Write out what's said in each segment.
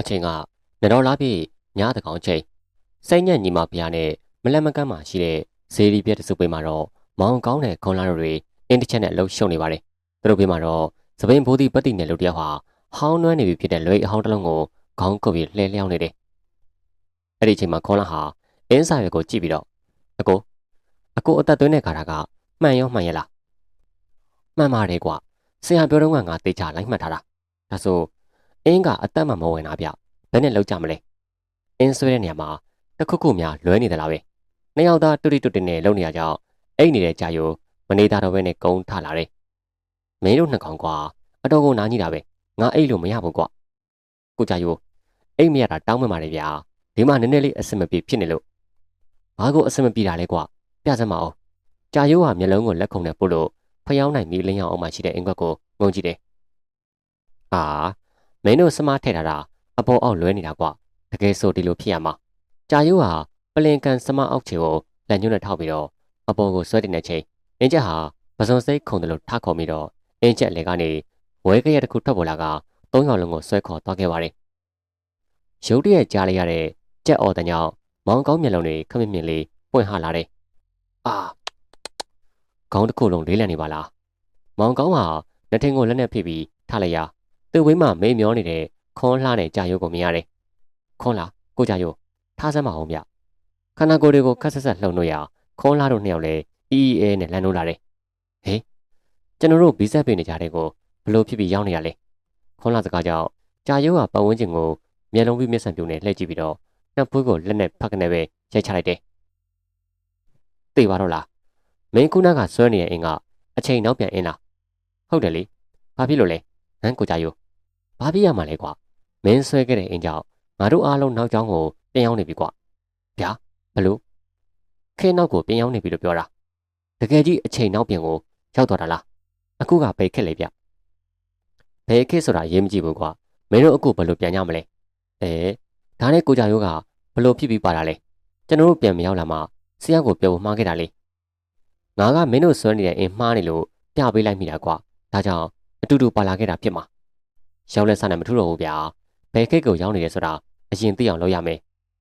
အချိန်ကနတော်လားပြည့်ညတကောင်ချိန်စိတ်ညက်ညီမဖျားနဲ့မလက်မကန့်မှရှိတဲ့ဇေဒီပြက်တစုပေးမှာတော့မောင်ကောင်းတဲ့ခွန်လာတို့တွေအင်းတစ်ချက်နဲ့လှုပ်ရှုံနေပါတယ်သူတို့ပေးမှာတော့သပင်ဘိုးဒီပတိနယ်လူတယောက်ဟာဟောင်းနွမ်းနေပြီဖြစ်တဲ့လွေအဟောင်းတစ်လုံးကိုခေါင်းကုပ်ပြီးလှဲလျောင်းနေတယ်အဲ့ဒီအချိန်မှာခွန်လာဟာအင်းစာရွက်ကိုကြည့်ပြီးတော့အကိုအကိုအသက်သွင်းတဲ့ခါတာကမှန်ရောမှန်ရဲ့လားမှန်ပါတယ်ကွာဆရာပြောတော့ကငါတေချာလိုက်မှတ်ထားတာဒါဆို အင်းကအသက်မှမဝင်တာဗျဘယ်နဲ့လောက်ကြမလဲအင်းဆွဲတဲ့နေရာမှာတခုခုများလွဲနေသလားပဲနှစ်ယောက်သားတူတီတူတီနဲ့လုံနေရကြောင်းအိတ်နေတဲ့ကြာယိုမနေတာတော့ပဲနဲ့ကုန်းထလာတယ်မင်းတို့နှစ်ကောင်ကွာအတော်ကိုနားကြီးတာပဲငါအိတ်လို့မရဘူးကွာကိုကြာယိုအိတ်မရတာတောင်းမှပါတယ်ဗျာဒီမှာနည်းနည်းလေးအဆင်မပြေဖြစ်နေလို့ဘာကိုအဆင်မပြေတာလဲကွာပြစမ်းမအောင်ကြာယိုးဟာမျက်လုံးကိုလက်ခုံနဲ့ပို့လို့ဖျောင်းနိုင်ပြီးလင်းရောင်အောင်မှရှိတဲ့အင်္ဂွက်ကိုငုံကြည့်တယ်အာ မင်းတို့စမားထည့်ထားတာအပေါ်အောက်လွဲနေတာကွာတကယ်ဆိုဒီလိုဖြစ်ရမှာကြာယိုးဟာပလင်ကန်စမားအောက်ခြေကိုလက်ညှိုးနဲ့ထောက်ပြီးတော့အပေါ်ကိုဆွဲတင်တဲ့ချိန်အင်းချက်ဟာပစုံစိတ်ခုန်တယ်လို့ထခေါ်ပြီးတော့အင်းချက်လေကနေဝဲကရတစ်ခုထွက်ပေါ်လာကသုံးယောက်လုံးကိုဆွဲခေါ်သွားခဲ့ပါတယ်ရုတ်တရက်ကြားလိုက်ရတဲ့ကြက်အော်တညောင်မောင်ကောင်းမျက်လုံးတွေခမစ်မြင်လေးပွင့်ဟလာတယ်အာခေါင်းတစ်ခုလုံးလေးလံနေပါလားမောင်ကောင်းဟာလက်ထင်ကိုလက်နဲ့ဖိပြီးထားလိုက်ရ သူ့ဝင်းမှာမေးမျောနေတဲ့ခွန်လှတဲ့ကြာရုပ်ကိုမြင်ရတယ်ခွန်လှကိုကြာရုပ်ထားစမ်းပါအောင်ဗျခန္ဓာကိုယ်တွေကိုခက်ဆက်ဆက်လှုံလို့ရခွန်လှတို့နှစ်ယောက်လည်းအီအီအဲနဲ့လမ်းလို့လာတယ်ဟေးကျွန်တော်တို့ဗီဇက်ပေးနေကြတဲ့ကိုဘလို့ဖြစ်ပြီးရောက်နေရလဲခွန်လှစကားကြောင့်ကြာရုပ်ကပတ်ဝန်းကျင်ကိုမျက်လုံးပြီးမျက်စံပြူနဲ့လှည့်ကြည့်ပြီးတော့နှစ်ဖွေးကိုလက်နဲ့ဖက်ကနေပဲရိုက်ချလိုက်တယ်။သိပါတော့လား။မင်းခုနကဆွဲနေတဲ့အင်ကအချိန်နောက်ပြန်အင်းလား။ဟုတ်တယ်လေ။ဘာဖြစ်လို့လဲ။ဟမ်ကိုကြယို။ ဘာဖြစ်ရမှာလဲကွာ။မင်းဆွဲခဲ့တဲ့အင်ကြောင့်ငါတို့အားလုံးနောက်ကျောင်းကိုပြန်ရောက်နေပြီကွာ။ဗျာဘလို့ခဲနောက်ကိုပြန်ရောက်နေပြီလို့ပြောတာ။တကယ်ကြီးအချိန်နောက်ပြန်ကိုရောက်သွားတာလား။အခုကဘယ်ခက်လဲဗျ။ဘယ်ခက်ဆိုတာရေးမကြည့်ဘူးကွာ။မင်းတို့အခုဘယ်လိုပြန်ကြမလဲ။အဲဒါနဲ့ကိုကြရိုးကဘလို့ဖြစ်ပြီးပါတာလဲကျွန်တော်တို့ပြန်မရောက်လာမှဆရာကိုပြောဖို့မှားခဲ့တာလေငါကမင်းတို့ဆွဲနေတဲ့အင်းမှားနေလို့ပြပေးလိုက်မိတာကွာဒါကြောင့်အတူတူပါလာခဲ့တာဖြစ်မှာ ရောက်လက်စားနဲ့မထူတော့ဘူးဗျာဘယ်ခိတ်ကိုရောက်နေရဲဆိုတာအရင်သိအောင်လုပ်ရမယ်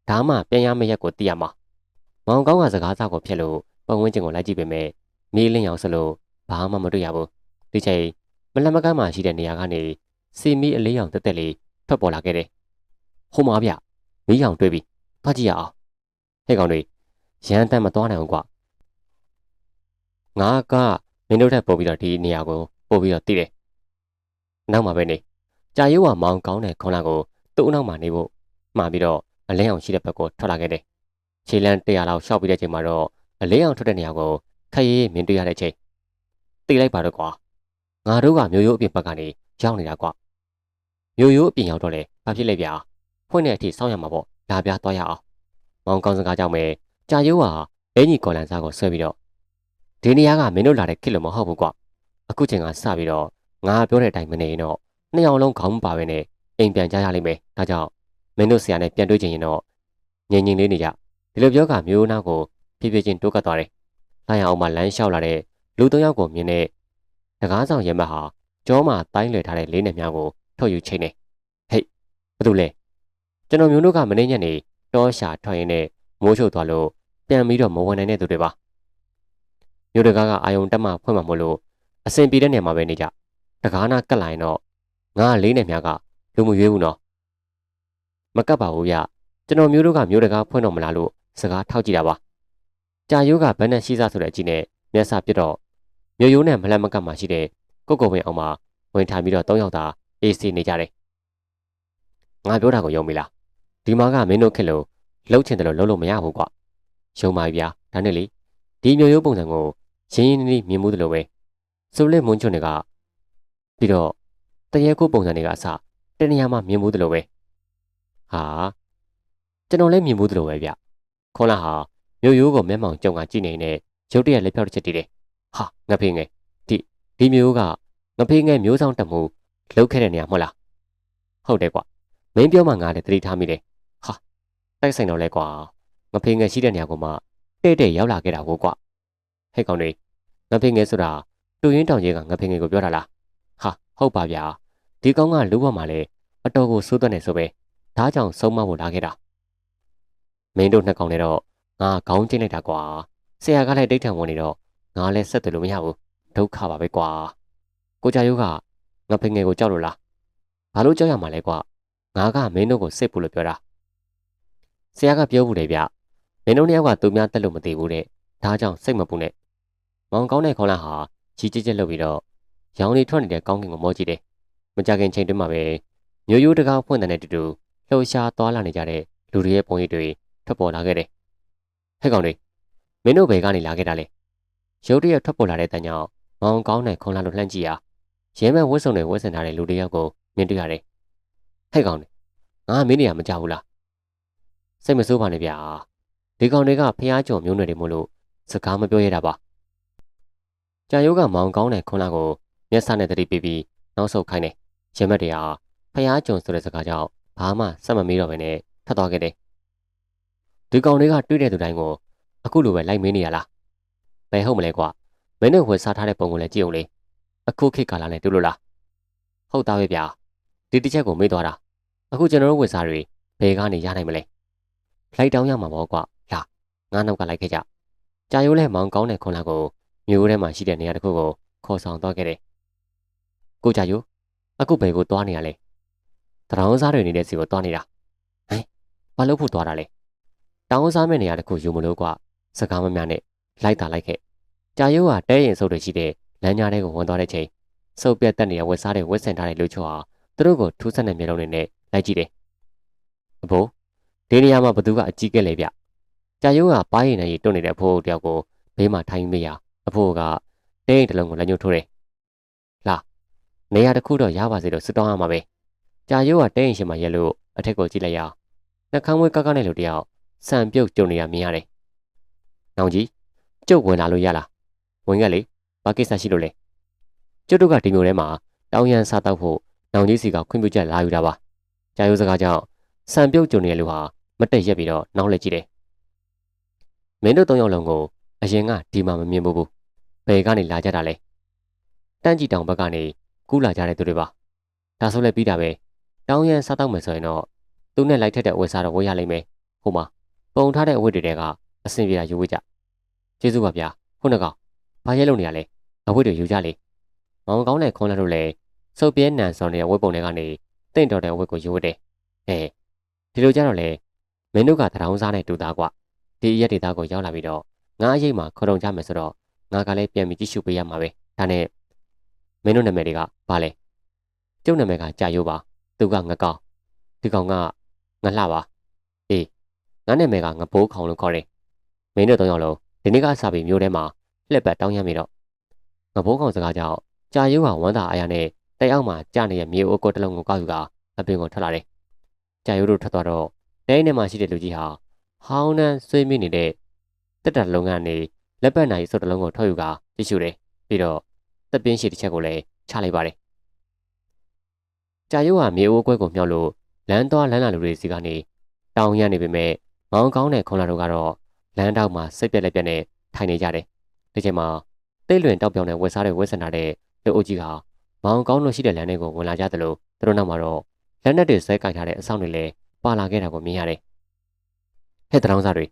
ဒါမှပြန်ရမယ့်ရက်ကိုသိရမှာမောင်ကောင်းကစကားစားကိုဖြစ်လို့ပတ်ဝန်းကျင်ကိုလိုက်ကြည့်ပေမဲ့မီးလင်းရောင်စလို့ဘာမှမတွေ့ရဘူးဒီချိန်မလမကမ်းမှာရှိတဲ့နေရာကနေစီမီအလေးရောင်တက်တက်လေးထွက်ပေါ်လာခဲ့တယ်ဟိုမှာဗျမီးရောင်တွေ့ပြီသွားကြည့်ရအောင်ဟဲ့ကောင်တွေရန်တန်မသွားနိုင်ဘူးကွာငါကမင်းတို့ထက်ပို့ပြီးတော့ဒီနေရာကိုပို့ပြီးတော့တည်တယ်နောက်မှာပဲနေ ကြာရုပ်ကမောင်ကောင်းတဲ့ခွန်လာကိုသူ့အနောက်မှာနေဖို့မှာပြီးတော့အလင်းအောင်ရှိတဲ့ဘက်ကိုထွက်လာခဲ့တယ်ခြေလန်း100လောက်ရှောက်ပြီးတဲ့ချိန်မှာတော့အလင်းအောင်ထွက်တဲ့နေရာကိုခရီးမြင်တွေ့ရတဲ့ချိန်တည်လိုက်ပါတော့ကွာငါတို့ကမျိုးရိုးအပြင်ဘက်ကနေရောက်နေတာကွာမျိုးရိုးအပြင်ရောက်တော့လေဘာဖြစ်လဲဗျာဖွင့်တဲ့အထိစောင့်ရမှာပေါ့လာပြသွားရအောင်မောင်ကောင်းစကားကြောင့်ပဲကြာရိုးဟာအင်ကြီးကော်လန်စားကိုဆွဲပြီးတော့ဒီနေရာကမင်းတို့လာတဲ့ခစ်လို့မဟုတ်ဘူးကွအခုချိန်ကစပြီးတော့ငါပြောတဲ့အတိုင်းမနေရင်တော့ နှစ်ယောက်လုံးခေါင်းမပါပဲနဲ့အိမ်ပြန်ကြရလိမ့်မယ်ဒါကြောင့်မင်းတို့ဆရာနဲ့ပြန်တွေ့ချင်ရင်တော့ငြိမ်ငြိမ်လေးနေကြဒီလိုပြောကမျိုးနာကိုဖြည်းဖြည်းချင်းတိုးကပ်သွားတယ်လိုက်ရအောင်မှလမ်းလျှောက်လာတဲ့လူသုံးယောက်ကိုမြင်တဲ့တကားဆောင်ရဲမက်ဟာကြောမှာတိုင်းလွယ်ထားတဲ့လေးနယ်များကိုထုတ်ယူချိန်နေဟေးဘာလို့လဲကျွန်တော်မျိုးတို့ကမနေညက်နေတောရှာထွက်ရင်းနဲ့မိုးချုပ်သွားလို့ပြန်ပြီးတော့မဝင်နိုင်တဲ့သူတွေပါမျိုးတကားကအာယုံတက်မှဖွင့်မှာမို့လို့အစင်ပြေတဲ့နေရာမှာပဲနေကြတကားနာကတ်လာရင်တော့ ငါလေးနယ်များကလူမရွေးဘူးနော်မကတ်ပါဘူးဗျကျွန်တော်မျိုးတို့ကမျိုးတကားဖွင့်တော့မလားလို့စကားထောက်ကြည့်တာပါကြာရိုးကဘန်းနဲ့ရှိစားဆိုတဲ့အကြည့်နဲ့မျက်စာပြတော့မျိုးရိုးနဲ့မလှမ်းမကတ်မှရှိတဲ့ကိုကိုဝင်းအောင်မှာဝင်ထားပြီးတော့၃ယောက်သာအေးစီနေကြတယ်ငါပြောတာကိုယုံပြီလားဒီမှာကမင်းတို့ခက်လို့လှုပ်ချင်တယ်လို့လှုပ်လို့မရဘူးကွာယုံပါဗျာဒါနဲ့လေဒီမျိုးရိုးပုံစံကိုရင်းရင်းနှီးမြင်မှုတယ်လို့ပဲစိုးလက်မွန်းချွန်းတွေကပြီးတော့ တရေကိုပုံစံတွေကအစတနေရာမှာမြင်မှုတယ်လို့ပဲဟာကျွန်တော်လည်းမြင်မှုတယ်လို့ပဲဗျခွန်လာဟာမျိုးရိုးကိုမျက်မှောင်ကြုံကကြည့်နေတဲ့ရုတ်တရက်လက်ဖြောက်တစ်ချက်တည်တယ်ဟာငါဖေးငယ်ဒီဒီမျိုးကငါဖေးငယ်မျိုးဆောင်တက်မှုလှုပ်ခဲ့တဲ့နေရာမဟုတ်လားဟုတ်တယ်ကွာမင်းပြောမှငါလည်းသတိထားမိတယ်ဟာတိုက်ဆိုင်တော့လဲကွာငဖေငယ်ရှိတဲ့နေရာကိုမှတဲ့တဲ့ရောက်လာခဲ့တာကိုကွာဟဲ့ကောင်တွေငဖေငယ်ဆိုတာတူရင်းတောင်ကြီးကငဖေငယ်ကိုပြောတာလားဟာဟုတ်ပါဗျာ ဒီကောင်ကလူဘဝမှာလဲအတော်ကိုစိုးသွက်နေဆိုပဲဒါကြောင့်ဆုံးမဖို့လာခဲ့တာမင်းတို့နှစ်ကောင်နဲ့တော့ငါခေါင်းကျိတ်လိုက်တာကွာဆရာကလည်းဒိတ်ထံဝင်နေတော့ငါလည်းဆက်တယ်လို့မရဘူးဒုက္ခပါပဲကွာကိုကြရိုးကငါဖငယ်ကိုကြောက်လို့လားဘာလို့ကြောက်ရမှာလဲကွာငါကမင်းတို့ကိုစစ်ဖို့လို့ပြောတာဆရာကပြောဘူးလေဗျမင်းတို့နှစ်ယောက်ကသူများတက်လို့မသိဘူးတဲ့ဒါကြောင့်စိတ်မပူနဲ့မောင်ကောင်းတဲ့ခေါင်းလာဟာကြီးကြစ်ကြစ်လုပ်ပြီးတော့ရောင်လေးထွက်နေတဲ့ကောင်းကင်ကိုမောကြည့်တယ် မကြခင်ချိန်တွင်းမှာပဲမျိုးရိုးတကားဖွင့်တဲ့တူတူလှုပ်ရှားသွားလာနေကြတဲ့လူတွေရဲ့ပုံရိပ်တွေထွက်ပေါ်လာခဲ့တယ်ဟဲ့ကောင်တွေမင်းတို့ဘယ်ကနေလာခဲ့တာလဲရုတ်တရက်ထွက်ပေါ်လာတဲ့တန်ကြောင့်မောင်ကောင်းတဲ့ခုံလာလို့လှမ်းကြည့်ရာရဲမဲ့ဝတ်စုံတွေဝတ်ဆင်ထားတဲ့လူတစ်ယောက်ကိုမြင်တွေ့ရတယ်ဟဲ့ကောင်တွေငါမင်းနေရမကြောက်ဘူးလားစိတ်မဆိုးပါနဲ့ဗျာဒီကောင်တွေကဖျားကြော်မျိုးနွယ်တွေမို့လို့စကားမပြောရတာပါကြာယိုးကမောင်ကောင်းတဲ့ခွန်လာကိုမျက်စနဲ့တတိပေးပြီးနောက်ဆုတ်ခိုင်းတယ် ရမက်တွေဟာဖျားကြုံဆိုတဲ့စကားကြောင့်ဘာမှစက်မမေးတော့ဘဲနဲ့ထပ်သွားခဲ့တယ်ဒီကောင်တွေကတွေးတဲ့သူတိုင်းကိုအခုလိုပဲလိုက်မင်းနေရလားဘယ်ဟုတ်မလဲကွာမင်းတို့ဝယ်စားထားတဲ့ပုံကိုလည်းကြည့်အောင်လေအခုခေတ်ကာလနဲ့တူလို့လားဟုတ်သားပဲဗျာဒီတစ်ချက်ကိုမေးသွားတာအခုကျွန်တော်တို့ဝယ်စားတွေဘယ်ကနေရနိုင်မလဲလိုက်တောင်းရမှာပေါ့ကွာလာငါနောက်ကလိုက်ခဲ့ကြကြာရိုးလဲမောင်ကောင်းတဲ့ခွန်လာကိုမြို့ထဲမှာရှိတဲ့နေရာတစ်ခုကိုခေါ်ဆောင်သွားခဲ့တယ်ကိုကြာရိုး အခုဘယ်ကိုသွားနေရလဲတရောင်းစားတွေနေတဲ့စီကိုသွားနေတာဟမ်ဘာလို့ဖို့သွားတာလဲတောင်းစားမဲ့နေရာတစ်ခုယူမလို့ကွာစကားမများနဲ့လိုက်တာလိုက်ခဲ့ကြာရိုးကတဲရင်စုပ်တွေရှိတဲ့လမ်းကြားထဲကိုဝင်သွားတဲ့ချိန်စုပ်ပြတ်တက်နေတဲ့ဝက်စားတွေဝက်ဆင်ထားတဲ့လူချို့ဟာသူတို့ကိုထူးဆန်းတဲ့မျက်လုံးတွေနဲ့လိုက်ကြည့်တယ်အဖိုးဒီနေရာမှာဘသူကအကြီးကဲလဲဗျကြာရိုးကပါးရင်နဲ့ရီတွတ်နေတဲ့အဖိုးတယောက်ကိုဘေးမှာထိုင်မိရအဖိုးကတဲရင်တစ်လုံးကိုလက်ညှိုးထိုးတယ်လာ နေရာတစ်ခုတော့ရပါစေလို့စွတောင်းရမှာပဲကြာရိုးကတဲရင်ရှင်မှာရက်လို့အထက်ကိုကြည့်လိုက်ရနှကန်းမွေးကကနဲ့လူတယောက်စံပြုတ်ကြုံနေရမြင်ရတယ်။နောင်ကြီးကျုပ်ဝင်လာလို့ရလား။ဝင်ခဲ့လေ။ဘာကိစ္စရှိလို့လဲ။ကျုပ်တို့ကဒီမျိုးထဲမှာတောင်းရန်စားတော့ဖို့နောင်ကြီးစီကခွင့်ပြုချက်လာယူတာပါ။ကြာရိုးစကားကြောင့်စံပြုတ်ကြုံနေတဲ့လူဟာမတက်ရက်ပြီးတော့နောက်လက်ကြည့်တယ်။မင်းတို့သုံးယောက်လုံးကိုအရင်ကဒီမှာမမြင်ဘူးဘူး။ဘယ်ကနေလာကြတာလဲ။တန်းကြည်တောင်ဘက်ကနေ ကူးလာကြတဲ့သူတွေပါ။ဒါဆိုလည်းပြီးတာပဲ။တောင်းရန်စားတော့မယ်ဆိုရင်တော့သူနဲ့လိုက်ထက်တဲ့အဝတ်စားတော့ဝယ်ရလိမ့်မယ်။ဟိုမှာပုံထားတဲ့အဝတ်တွေတဲကအဆင်ပြေတာယူဝတ်ကြကျေးဇူးပါဗျာခုနကောင်ဘာရဲလို့နေရလဲအဝတ်တွေယူကြလေမောင်ကောင်းတဲ့ခွန်လက်တို့လည်းစုပ်ပြဲနန်စော်နေတဲ့ဝတ်ပုံတွေကနေတင့်တော်တဲ့အဝတ်ကိုယူဝတ်တယ်အဲဒီလိုကြတော့လေမင်းတို့ကတရောင်းစားနဲ့တူသားကွဒီရက်ဒေတာကိုရောက်လာပြီးတော့ငါအရေးမှာခေါ်တုံကြမယ်ဆိုတော့ငါကလည်းပြန်ပြီးကြည့်ရှုပေးရမှာပဲဒါနဲ့ မင်းတို့နာမည်တွေကဘာလဲကျုပ်နာမည်ကကြာရိုးပါသူကငကောင်းဒီကောင်ကငလှပါအေးငါနာမည်ကငဘိုးခေါင်လို့ခေါ်တယ်မင်းတို့သုံးယောက်လုံးဒီနေ့ကစပြီးမျိုးထဲမှာလှက်ပတ်တောင်းရမိတော့ငဘိုးခေါင်စကားကြောင့်ကြာရိုးကဝမ်းသာအားရနဲ့တိုက်အောက်မှာကြာနေတဲ့မြေအိုးကိုတလုံးကိုကောက်ယူကအပင်ကိုထွက်လာတယ်ကြာရိုးတို့ထွက်သွားတော့တိုင်းထဲမှာရှိတဲ့လူကြီးဟာဟောင်းနှန်းဆွေးမိနေတဲ့တက်တာလုံးကနေလက်ပတ်နိုင်စုပ်တလုံးကိုထုတ်ယူကကြည့်ရှုတယ်ပြီးတော့ တပ်ပြင်းရှိတစ်ချက်ကိုလည်းချလိုက်ပါတယ်ကြာရိုးကမြေအိုးကွဲကိုမြောက်လို့လမ်းသွားလမ်းလာလူတွေစီကနေတောင်းရနေပေမဲ့မောင်ကောင်းတဲ့ခွန်လာတို့ကတော့လမ်းတောက်မှာစိတ်ပြက်လက်ပြက်နဲ့ထိုင်နေကြတယ်ဒီချိန်မှာတိတ်လွင်တောက်ပြောင်တဲ့ဝက်စားတဲ့ဝက်ဆန်ထားတဲ့လူအုပ်ကြီးကမောင်ကောင်းလို့ရှိတဲ့လမ်းတွေကိုဝင်လာကြသလိုသူတို့နောက်မှာတော့လက်နက်တွေဆွဲကင်ထားတဲ့အဆောင်တွေလည်းပါလာခဲ့တာကိုမြင်ရတယ်ဟဲ့တရောင်းစားတွေ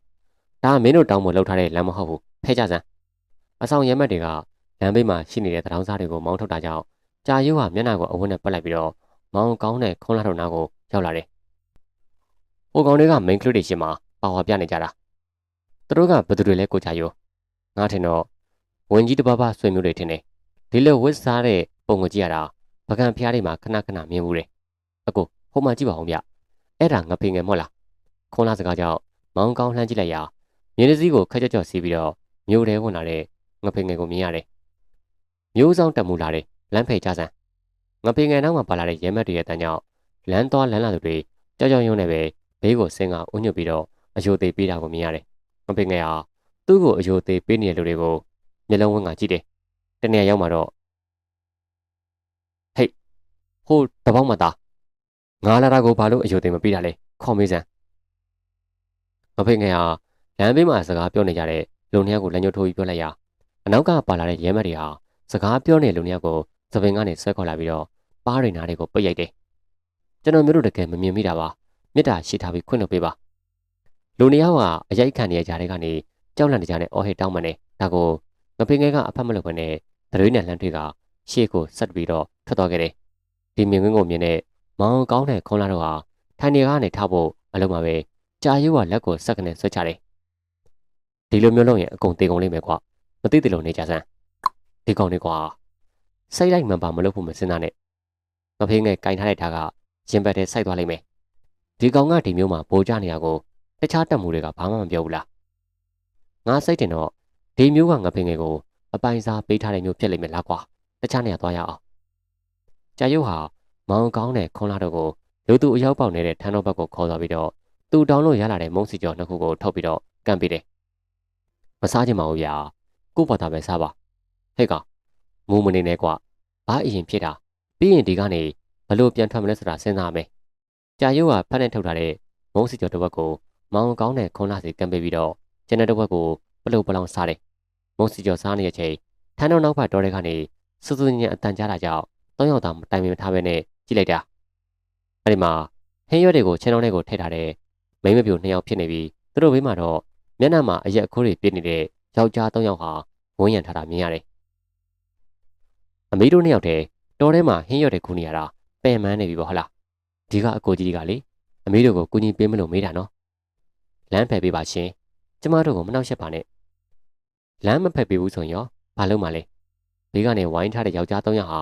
ဒါကမင်းတို့တောင်းမလှုပ်ထားတဲ့လမ်းမဟုတ်ဘူးဖဲကြစမ်းအဆောင်ရဲမက်တွေက လမ်းဘေးမှာရှိနေတဲ့တရောင်းစားတွေကိုမောင်းထုတ်တာကြောင့်ကြာရိုးကမျက်နှာကိုအဝတ်နဲ့ပတ်လိုက်ပြီးတော့မောင်ကောင်းတဲ့ခွန်လာထုံနာကိုရောက်လာတယ်။ဟိုကောင်တွေက main club တွေရှင်းမှာပါဝါပြနေကြတာ။သူတို့ကဘယ်သူတွေလဲကိုကြရိုး။ငါထင်တော့ဝင်ကြီးတပပဆွေမျိုးတွေထင်တယ်။ဒီလိုဝစ်စားတဲ့ပုံကိုကြည့်ရတာပကံဖျားတွေမှာခဏခဏမြင်ဘူးတယ်။အကိုဟိုမှာကြည့်ပါဦးဗျ။အဲ့ဒါငဖေငယ်မဟုတ်လား။ခွန်လာစကားကြောင့်မောင်ကောင်းလှမ်းကြည့်လိုက်ရာမြေတစည်းကိုခက်ကြကြော့စီးပြီးတော့မျိုးထဲဝင်လာတဲ့ငဖေငယ်ကိုမြင်ရတယ်။ မျိုးဆောင်တက်မူလာတဲ့လမ်းဖယ်ကြဆန်းငဖေငယ်နောက်မှာပါလာတဲ့ရဲမက်တွေရဲ့တန်းကြောင့်လမ်းသွားလမ်းလာသူတွေကြောက်ကြောက်ရွံ့နေပဲဘေးကိုဆင်းကအုံညွတ်ပြီးတော့အယိုသေးပေးတာကိုမြင်ရတယ်။ငဖေငယ်ဟာသူ့ကိုအယိုသေးပေးနေတဲ့လူတွေကိုမျက်လုံးဝန်းကကြည့်တယ်။တနေ့ရောက်မှတော့ဟေးဟိုတပေါင်းမသားငါလာတာကိုဘာလို့အယိုသေးမပေးတာလဲခေါ်မေးစမ်းငဖေငယ်ဟာလမ်းဘေးမှာစကားပြောနေကြတဲ့လူနှစ်ယောက်ကိုလက်ညှိုးထိုးပြီးပြောလိုက်ရအနောက်ကပါလာတဲ့ရဲမက်တွေဟာ စကားပြောနေတဲ့လူနှစ်ယောက်ကိုသပင်ကနေဆွဲခေါ်လာပြီးတော့ပါးရိနာတွေကိုပိတ်ရိုက်တယ်ကျွန်တော်မျိုးတို့တကယ်မမြင်မိတာပါမေတ္တာရှိထားပြီးခွင့်လုပ်ပေးပါလူနှစ်ယောက်ကအရိုက်ခံနေရကြတဲ့ကနေကြောက်လန့်နေကြတဲ့အော်ဟစ်တောင်းပန်နေဒါကိုငပိငယ်ကအဖတ်မလုပ်ဘဲနဲ့သရွေးနဲ့လှမ်းထွေးကရှေ့ကိုဆက်ပြီးတော့ထွက်သွားခဲ့တယ်ဒီမြင်ကွင်းကိုမြင်တဲ့မောင်ကောင်းတဲ့ခွန်လာတို့ဟာထိုင်နေကနေထားဖို့အလုံးမှာပဲကြာရိုးကလက်ကိုဆက်ကနေဆွဲချတယ်ဒီလိုမျိုးလုပ်ရင်အကုန်တေကုန်လိမ့်မယ်ကွာမသိတယ်လို့နေကြစမ်း ဒီကောင်လေးကွာစိတ်လိုက်မှန်ပါမလုပ်ဖို့မစင်စားနဲ့ငဖေးငယ်ကင်ထားတဲ့ဓာတ်ကရင်ဘတ်ထဲစိုက်သွားလိမ့်မယ်ဒီကောင်ကဒီမျိုးမှာပိုးကြနေရကိုတခြားတက်မှုတွေကဘာမှမပြောဘူးလားငါစိတ်တင်တော့ဒီမျိုးကငဖေးငယ်ကိုအပိုင်စားပေးထားတဲ့မျိုးဖြစ်လိမ့်မယ်လားကွာတခြားနေရာသွားရအောင်ကြာရုပ်ဟာမောင်ကောင်းတဲ့ခွန်လာတော့ကိုလူသူအရောက်ပေါက်နေတဲ့ထန်းတော်ဘက်ကိုခေါ်သွားပြီးတော့သူ့တောင်းလို့ရလာတဲ့မုံစီကျော်နှစ်ခုကိုထုတ်ပြီးတော့ကန့်ပေးတယ်မစားချင်ပါဘူးဗျာကို့ဘာသာပဲစားပါ ဟဲ့ကောင်မူးမနေနဲ့ကွာဘာအရင်ဖြစ်တာပြီးရင်ဒီကနေဘလို့ပြန်ထွက်မလဲဆိုတာစဉ်းစားမယ်ကြာရုပ်ကဖတ်နဲ့ထုတ်ထားတဲ့မုံစီကျော်တစ်ဝက်ကိုမောင်ကောင်းတဲ့ခွန်လာစီကန့်ပေးပြီးတော့ကျန်တဲ့တစ်ဝက်ကိုဘလို့ဘလောင်စားတယ်မုံစီကျော်စားနေတဲ့အချိန်ထန်းတော်နောက်ဘက်တော်တဲ့ကနေစူးစူးညံ့အတန်ကြားတာကြောင့်သုံးယောက်သာမတိုင်ပင်ထားပဲနဲ့ကြည့်လိုက်တာအဲ့ဒီမှာဟင်းရွက်တွေကိုခြေတော်ထဲကိုထည့်ထားတဲ့မိမပြိုနှစ်ယောက်ဖြစ်နေပြီးသူတို့ဘေးမှာတော့မျက်နှာမှာအရက်အခိုးတွေပြည့်နေတဲ့ယောက်ျားသုံးယောက်ဟာဝန်းရံထားတာမြင်ရတယ် အမေတို့နှစ်ယောက်တည်းတော်ထဲမှာဟင်းရွက်တွေခူးနေရတာပင်မန်းနေပြီပေါ့ဟလားဒီကအကိုကြီးကလေအမေတို့ကိုကူညီပေးမလို့မေးတာနော်လမ်းဖယ်ပေးပါရှင်ကျမတို့ကိုမနှောက်ယှက်ပါနဲ့လမ်းမဖယ်ပေးဘူးဆိုရင်ရောဘာလုပ်မှလဲဘေးကနေဝိုင်းထားတဲ့ယောက်ျားသုံးယောက်ဟာ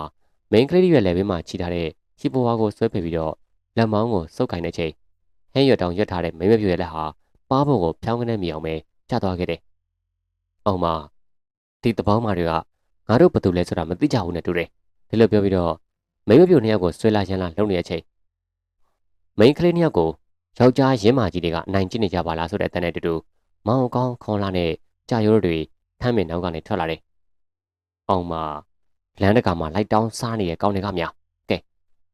မိန်းကလေးတွေရဲ့လက်ဘေးမှာခြိထားတဲ့ချီပိုဝါကိုဆွဲဖယ်ပြီးတော့လက်မောင်းကိုစုပ်ကင်တဲ့ချိန်ဟင်းရွက်တောင်ရွက်ထားတဲ့မိမပြွေလက်ဟာပါးဖို့ကိုဖြောင်းကနေမြည်အောင်ပဲကျသွားခဲ့တယ်။အောင်မဒီတပေါင်းမာတွေက ငါတို့ဘသူလဲဆိုတာမသိကြဘူးနဲ့တူတယ်။ဒီလိုပြောပြီးတော့မိမပြွေနှစ်ယောက်ကိုဆွဲလာရန်လာလုံနေတဲ့အချိန်မိန်းကလေးနှစ်ယောက်ကိုယောက်ျားရင်းမာကြီးတွေကအနိုင်ကျင့်နေကြပါလားဆိုတဲ့အတန်းနဲ့တူတူမောင်ကောင်းခွန်လာနဲ့ကြာရိုးတွေထမ်းမြင်နောက်ကနေထွက်လာတယ်။အောင်မလမ်းတကာမှာလိုက်တောင်းစားနေတဲ့ကောင်းတွေကများကဲ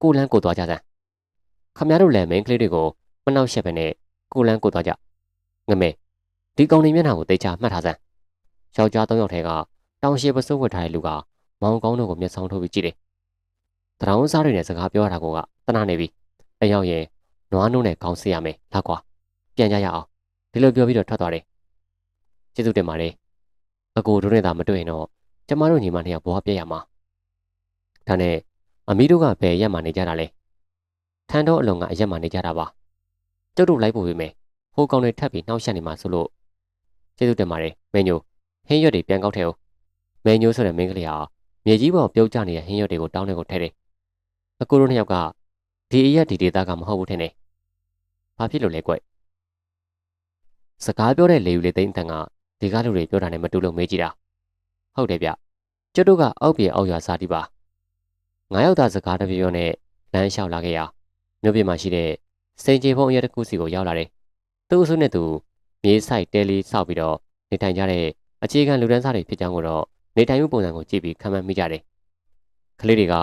ကိုလန်းကိုသွားကြစမ်းခမရတို့လည်းမိန်းကလေးတွေကိုမနှောက်ရှက်ပဲနဲ့ကိုလန်းကိုသွားကြငမဲဒီကောင်တွေမျက်နှာကိုတိတ်ချမှတ်ထားစမ်းယောက်ျားသုံးယောက်ထဲက တောင်ရှိပစိုးဝတ်ထားတဲ့လူကမောင်ကောင်းတို့ကိုမျက်စောင်းထုတ်ပြီးကြည့်တယ်တရောင်းစားတွေနဲ့စကားပြောရတာကတနာနေပြီအရောက်ရင်နွားနှုံးနဲ့ခေါင်းဆေးရမယ်လာကွာပြန်ကြရအောင်ဒီလိုပြောပြီးတော့ထွက်သွားတယ်ကျေးဇူးတင်ပါတယ်အကိုတို့နဲ့သာမတွေ့ရင်တော့ကျမတို့ညီမနှစ်ယောက်ဘဝပြည့်ရမှာဒါနဲ့အမီတို့ကဘယ်ရက်မှနေကြတာလဲထန်းတော့အလုံးကအရက်မှနေကြတာပါကျုပ်တို့လိုက်ဖို့ပဲမယ်ဟိုကောင်တွေထပ်ပြီးနှောက်ရှက်နေမှာဆိုလို့ကျေးဇူးတင်ပါတယ်မင်းညိုဟင်းရွက်တွေပြန်ကောက်ထဲအောင် မင်းညိုဆိုတဲ့မင်းကလေးဟာမြေကြီးပေါ်ပြုတ်ကျနေတဲ့ဟင်းရွက်တွေကိုတောင်းတွေကိုထဲတယ်အကူတို့နှစ်ယောက်ကဒီအရက်ဒီဒေတာကမဟုတ်ဘူးထင်တယ်ဘာဖြစ်လို့လဲကွစကားပြောတဲ့လေယူလေသိန်းတန်ကဒီကားလူတွေပြောတာနဲ့မတူလို့မေးကြည့်တာဟုတ်တယ်ဗျကျွတ်တို့ကအောက်ပြေအောက်ရွာစားတိပါငါးယောက်သားစကားတပြောနဲ့လမ်းလျှောက်လာခဲ့ရမြို့ပြင်မှာရှိတဲ့စိန်ချေဖုံးအရက်တစ်ခုစီကိုရောက်လာတယ်သူ့အဆုနဲ့သူမြေဆိုင်တဲလီဆောက်ပြီးတော့နေထိုင်ကြတဲ့အခြေခံလူဒန်းစားတွေဖြစ်ကြောင်းကိုတော့ နေထိုင်မှုပုံစံကိုကြည့်ပြီးခံမှန်းမိကြတယ်ကလေးတွေက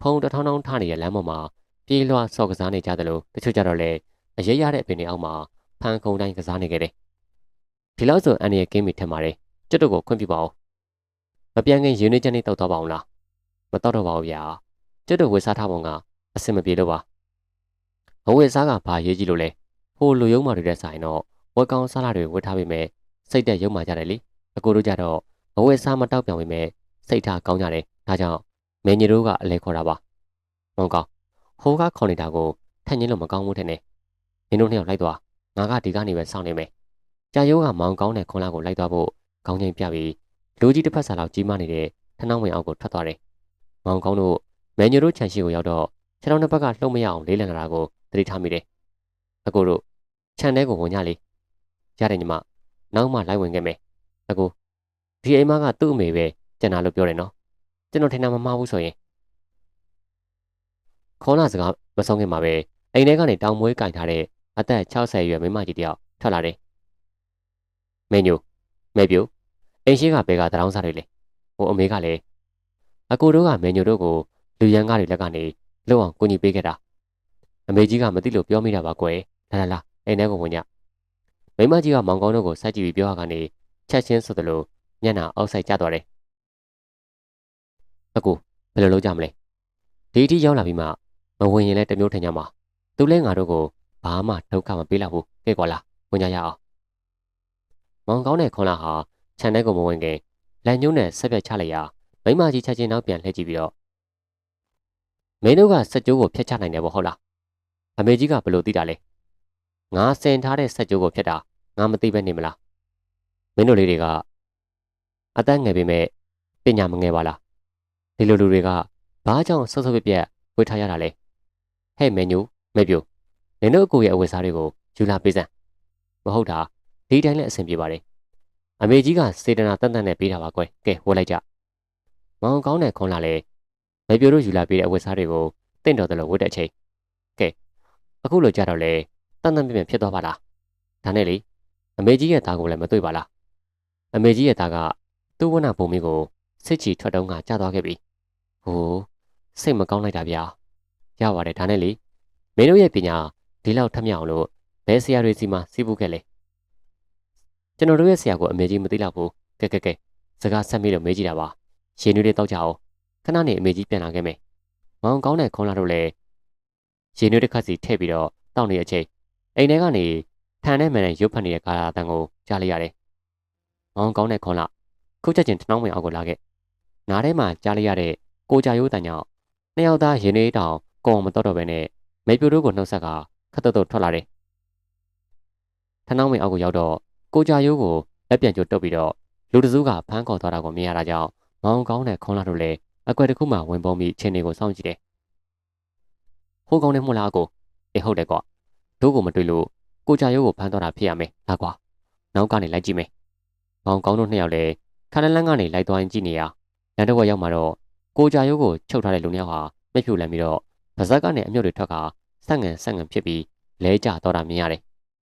ဖုံတထောင်းထောင်းထားနေတဲ့လမ်းပေါ်မှာပြေးလွှားဆော့ကစားနေကြတယ်လို့တချို့ကြတော့လည်းအရေးရတဲ့အပင်တွေအောက်မှာဖန်ခုံတိုင်းကစားနေကြတယ်ဒီလောက်ဆိုအန်ရကင်းမိထင်ပါတယ်ကျွတ်တို့ကိုခွင့်ပြုပါဦးမပြန်ခင်ရင်းနှီးချက်နဲ့တောက်တော့ပါအောင်လားမတောက်တော့ပါဘူးဗျာကျွတ်တို့ဝေစားထားပုံကအဆင်မပြေလို့ပါအဝေစားကဘာရေးကြည့်လို့လဲဟိုလူယုံမာတွေတဲ့ဆိုင်တော့ဝက်ကောင်စားလာတွေဝတ်ထားပေမဲ့စိတ်တက်ယုံမာကြတယ်လေအကိုတို့ကြတော့ အဝေစားမတောက်ပြောင်ပေမဲ့စိတ်ထားကောင်းကြတယ်ဒါကြောင့်မင်းကြီးတို့ကအလဲခေါ်တာပါမဟုတ်ကောင်းဟိုးကခေါ်နေတာကိုထက်ညင်းလို့မကောင်းဘူးထင်တယ်မင်းတို့နှစ်ယောက်လိုက်သွားငါကဒီကနေပဲစောင့်နေမယ်ကြာရိုးကမောင်ကောင်းတဲ့ခွန်လာကိုလိုက်သွားဖို့ခေါင်းချင်းပြပြီးလူကြီးတစ်ဖက်စာလောက်ကြီးမားနေတဲ့ထနှောင်းဝင်အောက်ကိုထွက်သွားတယ်။မောင်ကောင်းတို့မန်ညိုတို့ခြံရှိကိုရောက်တော့ခြေထောက်နှစ်ဘက်ကလှုပ်မရအောင်လေးလံလာတာကိုသတိထားမိတယ်။အကိုတို့ခြံထဲကိုဝင်ကြလေ။ရတယ်ညီမနောက်မှလိုက်ဝင်ခဲ့မယ်။အကို ဒီအိမ်မကသူ့အမေပဲကျန်တာလို့ပြောတယ်နော်။ကျွန်တော်ထင်တာမမှားဘူးဆိုရင်ခေါင်းလာစကားမဆုံးခင်မှာပဲအိမ်ထဲကနေတောင်မွေးကင်ထားတဲ့အသက်60ရွယ်မိန်းမကြီးတယောက်ထွက်လာတယ်။မင်းညိုမဲပြိုအိမ်ရှိကဘဲကတရောင်းစားတွေလေဟိုအမေကလည်းအကိုတို့ကမန်ညိုတို့ကိုလူရန်ကားတွေလက်ကနေလှုပ်အောင်ကိုကြီးပေးခဲ့တာအမေကြီးကမသိလို့ပြောမိတာပါကွယ်လာလာလာအိမ်ထဲကိုဝင်ညမိမကြီးကမောင်ကောင်းတို့ကိုစိုက်ကြည့်ပြီးပြောရကနေချက်ချင်းဆိုသလို ညံ့နာအောက်ဆိုင်ကျသွားတယ်အကိုဘယ်လိုလုပ်ကြမလဲဒီအထိရောက်လာပြီးမှမဝင်ရင်လည်းတမျိုးထင်ကြမှာသူလဲငါတို့ကိုဘာမှဒုက္ခမပေးလောက်ဘူးကဲကွာလားဝင်ကြရအောင်မောင်ကောင်းတဲ့ခွန်လာဟာခြံထဲကိုမဝင်ခင်လက်ညှိုးနဲ့ဆက်ပြတ်ချလိုက်ရာမိမကြီးချက်ချင်းနောက်ပြန်လှည့်ကြည့်ပြီးတော့မင်းတို့ကစက်ကြိုးကိုဖျက်ချနိုင်တယ်ပေါ့ဟုတ်လားအမေကြီးကဘလို့သိတာလဲငါစင်ထားတဲ့စက်ကြိုးကိုဖျက်တာငါမသိပဲနေမလားမင်းတို့လေးတွေက အသက်ငယ်ပေမဲ့ပညာမငယ်ပါလားဒီလိုလူတွေကဘာကြောင့်ဆော့ဆော့ပြက်ပြက်ဝေထားရတာလဲဟဲ့မင်းညူမေပြိုနင်တို့အကိုရဲ့အဝတ်စားတွေကိုယူလာပေးစမ်းမဟုတ်တာဒီတိုင်းလည်းအဆင်ပြေပါတယ်အမေကြီးကစေတနာတန်တန်နဲ့ပေးတာပါကွယ်ကဲဝတ်လိုက်ကြမောင်ကောင်းတဲ့ခွန်လာလေမေပြိုတို့ယူလာပေးတဲ့အဝတ်စားတွေကိုတင့်တော်တယ်လို့ဝတ်တဲ့အချိန်ကဲအခုလိုကြတော့လေတန်တန်ပြင်းပြင်းဖြစ်သွားပါလားဒါနဲ့လေအမေကြီးရဲ့သားကိုလည်းမတွေ့ပါလားအမေကြီးရဲ့သားက သူ့ဝနပုံမီကိုစစ်ချီထွက်တုံးကကြာသွားခဲ့ပြီဟိုးစိတ်မကောင်းလိုက်တာဗျာရပါတယ်ဒါနဲ့လေမင်းတို့ရဲ့ပညာဒီလောက်ထက်မြောက်လို့ဘယ်ဆရာတွေစီမှာစီးပူးခဲ့လဲကျွန်တော်တို့ရဲ့ဆရာကိုအမေကြီးမသိတော့ဘူးကဲကဲကဲစကားဆက်ပြီးတော့မေးကြည့်တာပါရှင်နွေးလေးတောက်ကြအောင်ခဏနေအမေကြီးပြန်လာခဲ့မယ်မောင်ကောင်းတဲ့ခွန်လာတို့လည်းရှင်နွေးတစ်ခါစီထည့်ပြီးတော့တောက်နေတဲ့အချိန်အိမ်ထဲကနေထန်တဲ့မှန်နဲ့ရုပ်ဖတ်နေတဲ့ကာလာတန်ကိုကြားလိုက်ရတယ်မောင်ကောင်းတဲ့ခွန်လာ ခုချက်ချင်းထနှောင်းဝင်အောက်ကိုလာခဲ့နားထဲမှာကြားလိုက်ရတဲ့ကိုကြရိုးတန်ကြောင့်နှစ်ယောက်သားရင်လေးတောင်ကုံမတော့တော့ပဲနဲ့မေပြိုတို့ကိုနှုတ်ဆက်ကခတ်တုတ်တုတ်ထွက်လာတယ်ထနှောင်းဝင်အောက်ကိုရောက်တော့ကိုကြရိုးကိုလက်ပြန်ကျုပ်တုပ်ပြီးတော့လူတစုကဖမ်းခေါ်သွားတာကိုမြင်ရတာကြောင့်မောင်ကောင်းတဲ့ခွန်လာတို့လည်းအကွက်တစ်ခုမှဝင်ပုံပြီးချင်းတွေကိုစောင့်ကြည့်တယ်ဟိုးကောင်းတဲ့မှုလားကိုအေးဟုတ်တယ်ကွာတို့ကိုမတွေ့လို့ကိုကြရိုးကိုဖမ်းသွားတာဖြစ်ရမယ်လာကွာနောက်ကနေလိုက်ကြည့်မယ်မောင်ကောင်းတို့နှစ်ယောက်လည်း ခါနလန်းကနေလိုက်သွားရင်ကြည့်နေရလန်တော့ရောက်မှာတော့ကိုကြရိုးကိုချုပ်ထားတဲ့လူနှစ်ယောက်ဟာမျက်ဖြူလန်ပြီးတော့ပါဇက်ကနေအမြုပ်တွေထွက်ကဆက်ငန်ဆက်ငန်ဖြစ်ပြီးလဲကျတော့တာမြင်ရတယ်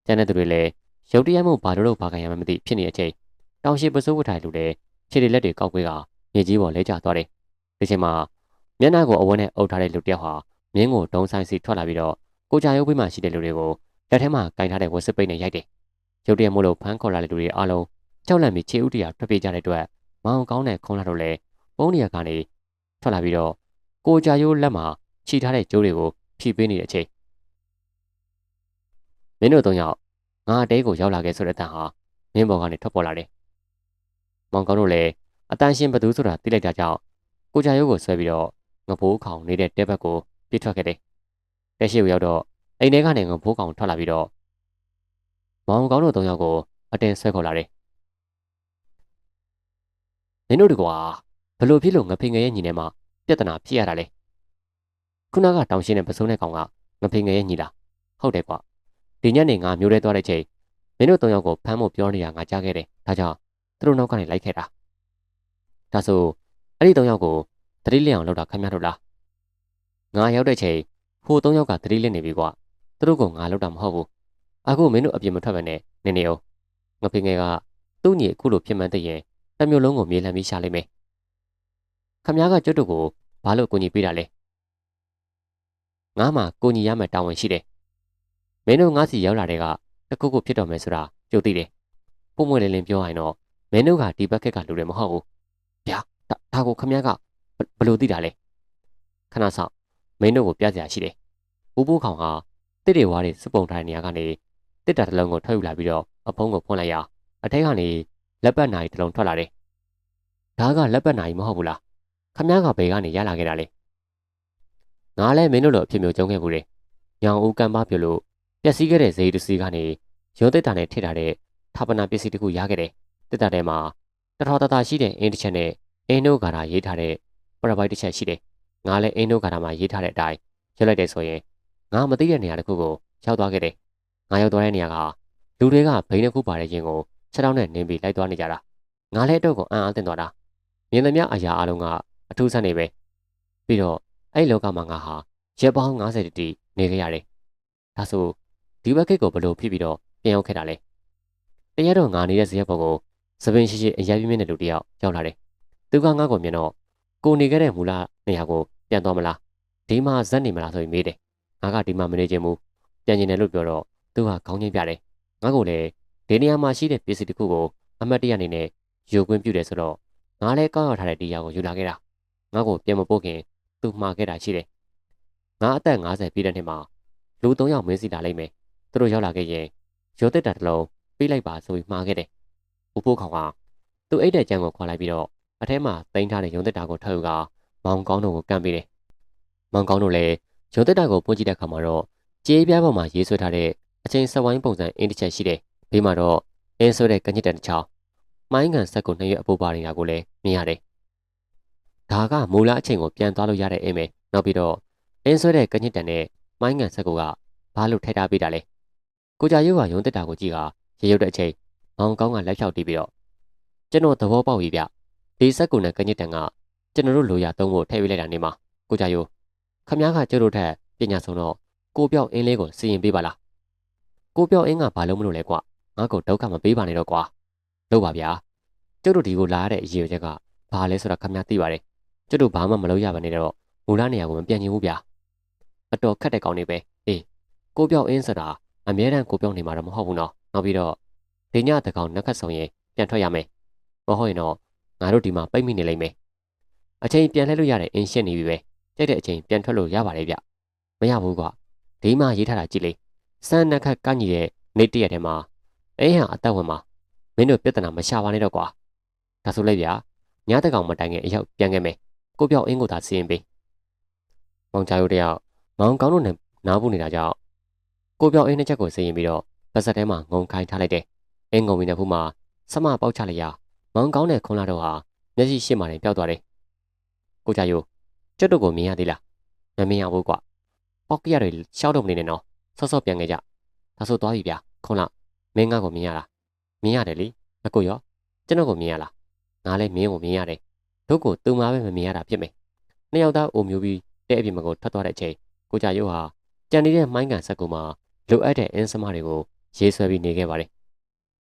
ကျန်တဲ့သူတွေလည်းရုတ်တရက်မှုဘာလို့လို့ဘာခံရမှမသိဖြစ်နေတဲ့အချိန်တောင်ရှိပစိုးဝထိုင်လူလည်းခြေတွေလက်တွေကောက်ကွေးကမြေကြီးပေါ်လဲကျသွားတယ်ဒီချိန်မှာမျက်နှာကိုအဝန်းနဲ့အုပ်ထားတဲ့လူတစ်ယောက်ဟာမြင်းကိုဒုံဆိုင်စီထွက်လာပြီးတော့ကိုကြရိုးဘေးမှာရှိတဲ့လူတွေကိုလက်ထဲမှာကင်ထားတဲ့ဝက်စပိတ်နဲ့ရိုက်တယ်ရုတ်တရက်မို့လို့ဖမ်းခေါ်လာတဲ့လူတွေအားလုံး ကြောက်လန့်ပြီးခြေဥတရားထွက်ပြေးကြတဲ့အတွက်မောင်ကောင်းတဲ့ခုံးလာတော့လဲပုံးနေရကနေထွက်လာပြီးတော့ကိုကြရိုးလက်မှာခြိထားတဲ့ကျိုးတွေကိုဖြီးပေးနေတဲ့အချိန်မင်းတို့သုံးယောက်ငါတဲကိုရောက်လာခဲ့ဆိုတဲ့အတန်ဟာမင်းဘော်ကနေထွက်ပေါ်လာတယ်။မောင်ကောင်းတို့လည်းအတန်ရှင်ဘသူဆိုတာသိလိုက်တာကြောင့်ကိုကြရိုးကိုဆွဲပြီးတော့ငပိုးခေါင်နေတဲ့တဲဘက်ကိုပြေးထွက်ခဲ့တယ်။တဲရှိကိုရောက်တော့အိမ်ထဲကနေငပိုးခေါင်ထွက်လာပြီးတော့မောင်ကောင်းတို့သုံးယောက်ကိုအတင်းဆွဲခေါ်လာတယ်။ မင်းတို့တကွာဘလို့ဖြစ်လို့ငဖေငယ်ရဲ့ညီထဲမှာပြဿနာဖြစ်ရတာလဲခုနကတောင်ရှင်းတဲ့ပစိုးတဲ့ကောင်ကငဖေငယ်ရဲ့ညီလားဟုတ်တယ်ကွာဒီညနေငါမျိုးရဲသွားတဲ့ချိန်မင်းတို့သုံးယောက်ကိုဖမ်းဖို့ပြောနေတာငါကြားခဲ့တယ်ဒါကြောင့်သူတို့နောက်ကနေလိုက်ခဲ့တာဒါဆိုအဲ့ဒီသုံးယောက်ကိုတတိလျအောင်လောက်တာခင်ဗျားတို့လားငါရောက်တဲ့ချိန်ဟိုသုံးယောက်ကတတိလနေပြီကွာသူတို့ကငါလောက်တာမဟုတ်ဘူးအခုမင်းတို့အပြင်မထွက်ဘဲနဲ့နေနေအောင်ငဖေငယ်ကသူ့ညီအခုလိုဖြစ်မှန်းသိရင် တစ်မျိုးလုံးကိုမြေလှမ်းပြီးရှာလိုက်မယ်ခမ ्या ကကျွတ်တို့ကိုဘာလို့ကိုညီပေးတာလဲငါမှကိုညီရမယ်တာဝန်ရှိတယ်မင်းတို့ငါစီရောက်လာတဲ့ကတခုခုဖြစ်တော်မယ်ဆိုတာကြိုသိတယ်ပုံမွေလင်းလင်းပြောရရင်တော့မင်းတို့ကဒီဘက်ကက်ကလူတွေမဟုတ်ဘူးဗျာဒါကိုခမ ्या ကဘလို့သိတာလဲခဏဆောက်မင်းတို့ကိုပြစရာရှိတယ်ဦးပိုးခေါင်ကတစ်တွေဝါးတွေစပုံထားတဲ့နေရာကနေတစ်တာတစ်လုံးကိုထွက်ယူလာပြီးတော့အဖုံးကိုဖွင့်လိုက်ရအထက်ကနေ လက်ပတ်နိုင်တစ်လုံးထွက်လာတယ်ဒါကလက်ပတ်နိုင်မဟုတ်ဘူးလားခမ ्या ကဘယ်ကနေရလာခဲ့တာလဲငါလည်းမင်းတို့လိုအဖြစ်မျိုးကြုံခဲ့ဘူးတယ်ညောင်ဦးကံပါပြလို့ပျက်စီးခဲ့တဲ့ဇေယျတစီကနေရုံးတက်တာနဲ့ထိထားတဲ့ဌာပနာပစ္စည်းတခုရခဲ့တယ်တက်တာထဲမှာတထောတတာရှိတဲ့အင်းတစ်ချက်နဲ့အင်းတို့ဂါရာရေးထားတဲ့ပရပိုက်တစ်ချက်ရှိတယ်ငါလည်းအင်းတို့ဂါရာမှာရေးထားတဲ့အတိုင်းရွက်လိုက်တယ်ဆိုရင်ငါမသိတဲ့နေရာတစ်ခုကိုရောက်သွားခဲ့တယ်ငါရောက်သွားတဲ့နေရာကလူတွေကဘိန်းတစ်ခုပါတဲ့ရင်ကို ချက်တောင်းနဲ့နင်းပြီးလိုက်သွားနေကြတာငါလည်းတော့ကိုအံ့အားသင့်သွားတာမြင်သမျှအရာအလုံးကအထူးဆန်းနေပဲပြီးတော့အဲ့လောကမှာငါဟာရက်ပေါင်း90တိနေခဲ့ရတယ်ဒါဆိုဒီဘက်ကိတ်ကိုဘလို့ဖြစ်ပြီးတော့ပြန်ရောက်ခဲ့တာလဲတရက်တော့ငါနေတဲ့ဇရက်ပေါ်ကိုသပင်ရှိရှိအရက်ပြင်းပြင်းတဲ့လူတယောက်ရောက်လာတယ်သူကငါ့ကိုမြင်တော့ကိုနေခဲ့တဲ့မူလနေရာကိုပြန်သွားမလားဒီမှာဇက်နေမလားဆိုပြီးမေးတယ်ငါကဒီမှာမနေချင်ဘူးပြန်ကျင်တယ်လို့ပြောတော့သူကခေါင်းချင်းပြတယ်ငါကလည်း ဒီနေရာမှာရှိတဲ့ပစ္စည်းတစ်ခုကိုအမတ်တရအနေနဲ့ယူခွင့်ပြုတယ်ဆိုတော့ငါလည်းကောက်ရထားတဲ့တရားကိုယူလာခဲ့တာငါ့ကိုပြန်မပို့ခင်သူမှားခဲ့တာရှိတယ်ငါအသက်50ပြည့်တဲ့နှစ်မှာလူ၃ယောက်မင်းစီလာလိုက်မယ်သူတို့ရောက်လာခဲ့ရင်ရုံတက်တာတစ်လုံးပေးလိုက်ပါဆိုပြီးမှားခဲ့တယ်။ဦးဖိုးခေါင်ကသူ့အိတ်တဲ့ကြံကိုခွာလိုက်ပြီးတော့အထဲမှာတင်ထားတဲ့ရုံတက်တာကိုထုတ်ယူကမောင်ကောင်းတို့ကိုကန့်ပေးတယ်။မောင်ကောင်းတို့လည်းရုံတက်တာကိုပွင့်ကြည့်တဲ့အခါမှာတော့ကြေးပြားပေါ်မှာရေးဆွဲထားတဲ့အချင်းစဝိုင်းပုံစံအင်းတစ်ချက်ရှိတယ်။ ဘေးမှာတော့အင်းဆွဲတဲ့ကညစ်တန်တစ်ချောင်းမိုင်းကန်ဆက်ကိုနှရွက်အပူပါနေတာကိုလည်းမြင်ရတယ်။ဒါကမူလအချိန်ကိုပြန်သွားလို့ရတဲ့အိမ်ပဲ။နောက်ပြီးတော့အင်းဆွဲတဲ့ကညစ်တန်နဲ့မိုင်းကန်ဆက်ကိုကဘာလို့ထိုက်ထားပေးတာလဲ။ကိုကြရုပ်ကရုံတက်တာကိုကြည့်ကရေရုပ်တဲ့အချိန်မောင်ကောင်းကလက်လျှောက်တီးပြီးတော့ကျွန်တော်သဘောပေါက်ပြီဗျ။ဒီဆက်ကူနဲ့ကညစ်တန်ကကျွန်တော်တို့လိုရသုံးဖို့ထည့်ပေးလိုက်တာနေမှာကိုကြရုပ်ခမားကကျတို့ထက်ပညာဆုံးတော့ကိုပြောက်အင်းလေးကိုစီရင်ပေးပါလား။ကိုပြောက်အင်းကဘာလို့မလို့လဲကွာ။ ငါ့ကိုဒုက္ခမပေးပါနဲ့တော့ကွာ။လို့ပါဗျာ။ကျုပ်တို့ဒီကိုလာရတဲ့အရေးအချက်ကဘာလဲဆိုတာခမားသိပါတယ်။ကျုပ်တို့ဘာမှမလုပ်ရပါနဲ့တော့မူလနေရာကိုမပြန်ချင်ဘူးဗျာ။အတော်ခက်တဲ့ကောင်တွေပဲ။အေးကိုပြောက်အင်းဆိုတာအမြဲတမ်းကိုပြောက်နေမှာတော့မဟုတ်ဘူးနော်။နောက်ပြီးတော့ဒီညတကောင်နှက်ခတ်ဆောင်ရင်ပြန်ထွက်ရမယ်။မဟုတ်ရင်တော့ငါတို့ဒီမှာပိတ်မိနေလိမ့်မယ်။အချိန်ပြန်လှည့်လို့ရတဲ့အင်းရှင်းနေပြီပဲ။ကြိုက်တဲ့အချိန်ပြန်ထွက်လို့ရပါတယ်ဗျ။မရဘူးကွာ။ဒီမှာရေးထားတာကြည့်လေ။စမ်းနှက်ခတ်ကညီတဲ့နေ့တရက်ထဲမှာ အဲဟာအသက်ဝင်မှာမင်းတို့ပြဿနာမရှာပါနဲ့တော့ကွာ။ဒါဆိုလိုက်ဗျာ။ညတကောင်မတိုင်ခင်အရောက်ပြန်ခဲ့မယ်။ကိုပြောက်အင်းကိုသာစီရင်ပေး။မောင်ချာရိုးတယောက်မောင်ကောင်းတို့နဲ့နားဖို့နေတာကြောင့်ကိုပြောက်အင်းနှစ်ချက်ကိုစီရင်ပြီးတော့ဗဆက်ထဲမှာငုံခိုင်းထားလိုက်တယ်။အင်းငုံမီနဲ့ဖူးမှာစမပေါက်ချလိုက်ရမောင်ကောင်းတဲ့ခွန်လာတော့ဟာမျက်စိရှင်းမှတင်ပျောက်သွားတယ်။ကိုချာရိုးကျွတ်တို့ကိုမြင်ရသေးလား။မမြင်ရဘူးကွာ။ပေါက်ကရတွေရှောက်တော့မနေနဲ့နော်။ဆော့ဆော့ပြန်ခဲ့ကြ။ဒါဆိုသွားပြီဗျာ။ခွန်လာ မင်းငါ့ကိုမြင်ရလား။မြင်ရတယ်လေ။အကိုရောကျွန်တော်ကိုမြင်ရလား။ငါလည်းမင်းကိုမြင်ရတယ်။တို့ကိုသူမှပဲမမြင်ရတာဖြစ်မယ်။နှစ်ယောက်သားအိုမျိုးပြီးတဲ့အပြင်မကိုထွက်သွားတဲ့အချိန်ကိုကြရုပ်ဟာကြံနေတဲ့မိုင်းကန်ဆက်ကူမှာလိုအပ်တဲ့အင်းစမတွေကိုရေးဆွဲပြီးနေခဲ့ပါတယ်